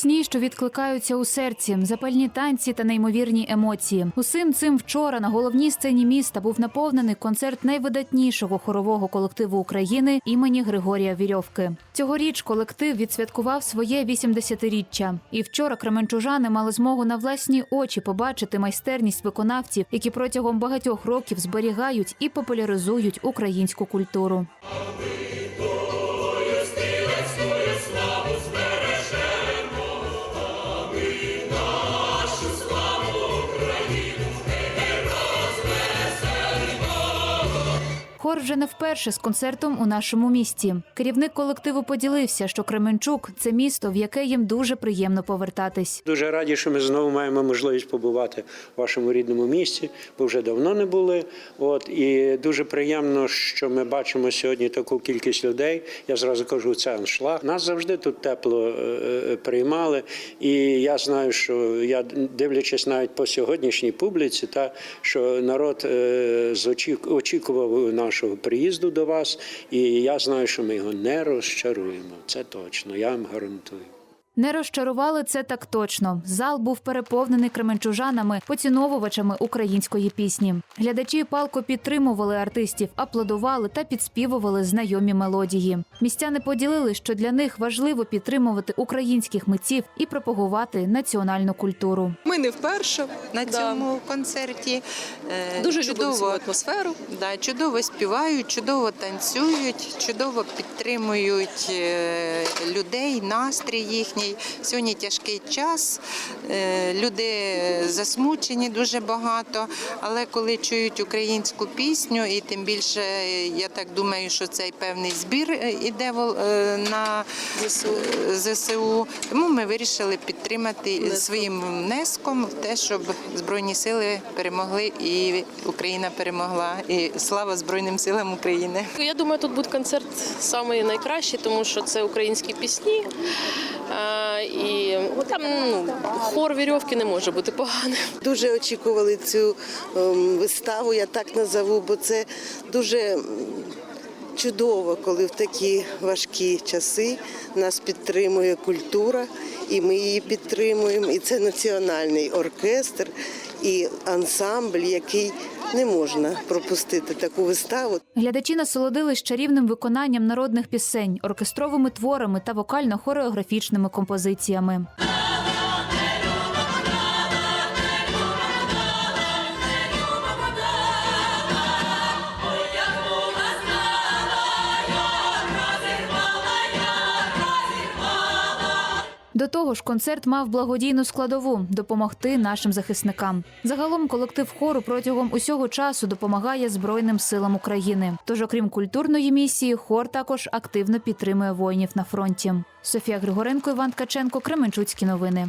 Пісні, що відкликаються у серці, запальні танці та неймовірні емоції. Усім цим вчора на головній сцені міста був наповнений концерт найвидатнішого хорового колективу України імені Григорія Вірьовки. Цьогоріч колектив відсвяткував своє 80-річчя. І вчора кременчужани мали змогу на власні очі побачити майстерність виконавців, які протягом багатьох років зберігають і популяризують українську культуру. Хор вже не вперше з концертом у нашому місті. Керівник колективу поділився, що Кременчук це місто, в яке їм дуже приємно повертатись. Дуже раді, що ми знову маємо можливість побувати в вашому рідному місті, бо вже давно не були. От і дуже приємно, що ми бачимо сьогодні таку кількість людей. Я зразу кажу, це аншлаг. Нас завжди тут тепло е, е, приймали. І я знаю, що я дивлячись навіть по сьогоднішній публіці, та що народ е, очікував нашого приїзду до вас, і я знаю, що ми його не розчаруємо. Це точно, я вам гарантую. Не розчарували це так точно. Зал був переповнений кременчужанами, поціновувачами української пісні. Глядачі палко підтримували артистів, аплодували та підспівували знайомі мелодії. Містяни поділили, що для них важливо підтримувати українських митців і пропагувати національну культуру. Ми не вперше на Да. цьому концерті. Е, Дуже чудово, атмосферу. да, чудово співають, чудово танцюють, чудово підтримують е, людей, настрій їхній. Сьогодні тяжкий час. е, Люди засмучені дуже багато. Але коли чують українську пісню, і тим більше я так думаю, що цей певний збір е, іде е, на ЗСУ. Тому ми вирішили підтримати своїм внеском в те, щоб збройні сили перемогли і Україна перемогла. І слава Збройним силам України. Я думаю, тут буде концерт найкращий, тому що це українські пісні. І там ну, хор вірьовки не може бути поганим. Дуже очікували цю ем, виставу, я так назову, бо це дуже чудово, коли в такі важкі часи нас підтримує культура, і ми її підтримуємо. І це національний оркестр і ансамбль, який не можна пропустити таку виставу. Глядачі насолодились чарівним виконанням народних пісень, оркестровими творами та вокально-хореографічними композиціями. До того ж, концерт мав благодійну складову допомогти нашим захисникам. Загалом колектив хору протягом усього часу допомагає Збройним силам України. Тож, окрім культурної місії, хор також активно підтримує воїнів на фронті. Софія Григоренко, Іван Ткаченко, Кременчуцькі новини.